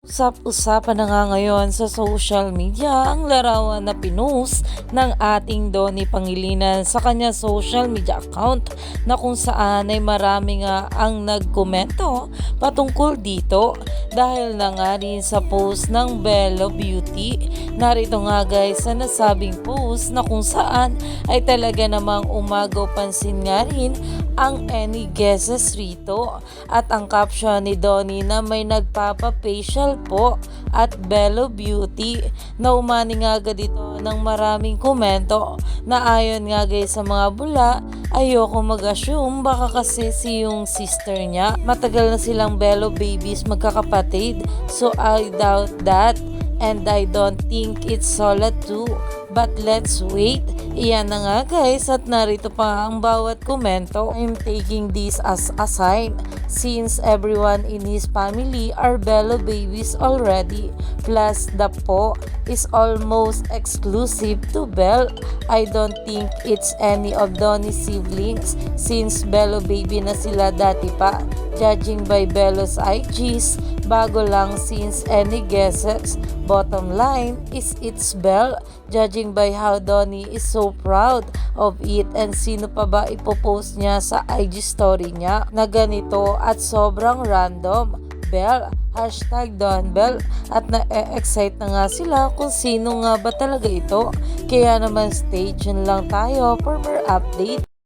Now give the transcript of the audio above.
Usap-usapan na nga ngayon sa social media ang larawan na pinost ng ating Donnie Pangilinan sa kanya social media account na kung saan ay marami nga ang nagkomento patungkol dito dahil na nga rin sa post ng Bello Beauty. Narito nga guys sa nasabing post na kung saan ay talaga namang umagaw pansin nga rin ang any guesses rito at ang caption ni Donnie na may nagpapa-facial po at Bello Beauty na umani nga agad dito ng maraming komento na ayon nga guys sa mga bula ayoko mag-assume baka kasi si yung sister niya matagal na silang Bello babies magkakapatid so I doubt that and I don't think it's solid too. But let's wait. Iyan na nga guys at narito pa ang bawat komento. I'm taking this as a sign since everyone in his family are Bello babies already. Plus the po is almost exclusive to Bell. I don't think it's any of Donnie's siblings since Bello baby na sila dati pa. Judging by Bello's IGs, bago lang since any guesses. Bottom line is it's Bell. Judging by how Donnie is so proud of it and sino pa ba ipopost niya sa IG story niya na ganito at sobrang random. Bell, hashtag Don Bell at na-excite na nga sila kung sino nga ba talaga ito. Kaya naman stay tuned lang tayo for more update.